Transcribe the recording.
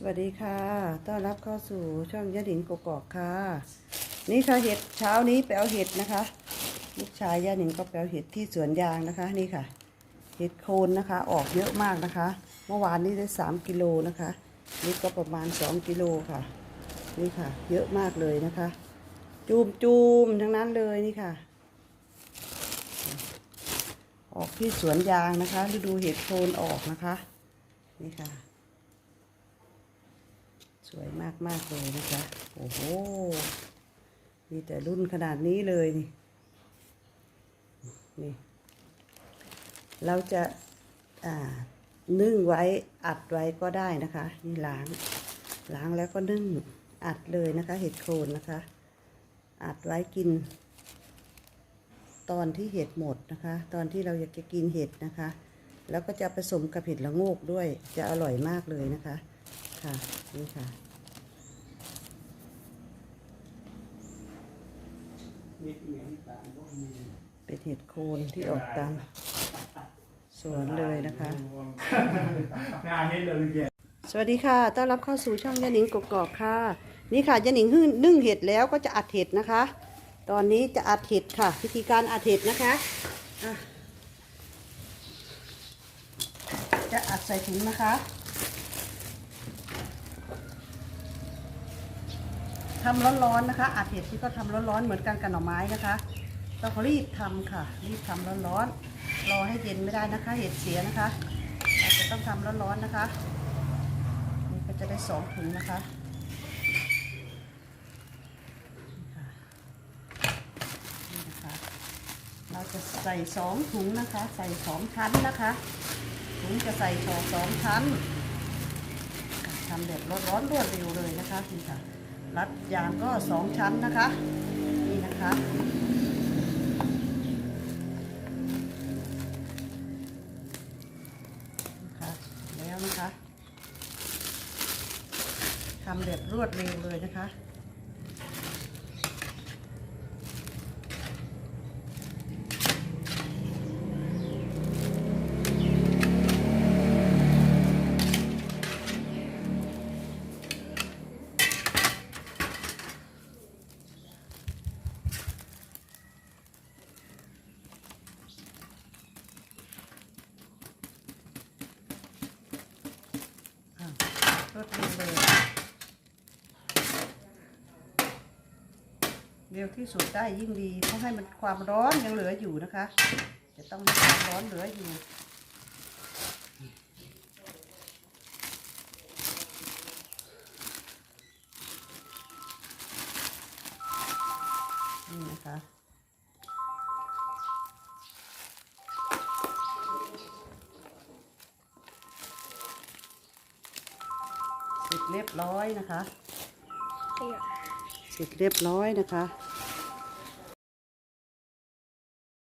สวัสดีค่ะ ต้อนรับเข้าสู่ช่องยะหนิงกกอกค่ะ นี่ค่ะเห็ดเช้านี้ไปเอาเห็ดนะคะ ลูกชายยะหนิงก็ไปเอาเห็ดที่สวนยางนะคะ นี่ค่ะ เห็ดโคนนะคะ ออกเยอะมากนะคะ เมื่อวานนี้ได้สามกิโลนะคะ นี่ก็ประมาณสองกิโลค่ะ นี่ค่ะ เยอะมากเลยนะคะ จูมจูมทั้งนั้นเลยนี่ค่ะ ออกที่สวนยางนะคะฤดูเห็ดโคนออกนะคะ นี่ค่ะ สวยมากมากเลยนะคะ โอ้โห มีแต่รุ่นขนาดนี้เลยนี่นี่ เราจะนึ่งไว้อัดไว้ก็ได้นะคะ นี่ล้าง ล้างแล้วก็นึ่งอัดเลยนะคะ เห็ดโคนนะคะ อัดไว้กิน ตอนที่เห็ดหมดนะคะ ตอนที่เราอยากจะกินเห็ดนะคะ แล้วก็จะผสมกับเห็ดละโงกด้วย จะอร่อยมากเลยนะคะ ค่ะ นี่ค่ะ เป็นเห็ดโคนที่ออกตามสวนเลยนะคะ งานนี้เลยแกสวัสดีค่ะ ต้อนรับเข้าสู่ช่องยะหนิงกกอกค่ะ นี่ค่ะยะหนิงนึ่งนึ่งเห็ดแล้วก็จะอัดเห็ดนะคะ ตอนนี้จะอัดเห็ดค่ะ วิธีการอัดเห็ดนะคะอะจะอัดใส่ถุงนะคะ ทำร้อนๆนะคะอัดเห็ดที่ก็ทำร้อนๆเหมือนกันกับหน่อไม้นะคะต้องรีบทำค่ะ รีบทำร้อนๆรอให้เย็นไม่ได้นะคะ เห็ดเสียนะคะอาจจะต้องทำร้อนๆนะคะนี่ก็จะได้สองถุงนะคะนี่ค่ะนี่นะคะเราจะใส่สองถุงนะคะ ใส่สองชั้นนะคะ ถุงจะใส่สองสองชั้นทำแบบร้อนๆรวดเร็วเลยนะคะนี่ค่ะ รัดยางก็สองชั้นนะคะ นี่นะคะนะคะ แล้วนะคะทำแบบรวดเร็วเลยนะคะ ดเร็วเลยเร็วที่สุดได้ยิ่งดีเพราะให้มันความร้อนยังเหลืออยู่นะคะ จะต้องมีความร้อนเหลืออยู่นี่นะคะ เสร็จเรียบร้อยนะคะ เสร็จเรียบร้อยนะคะ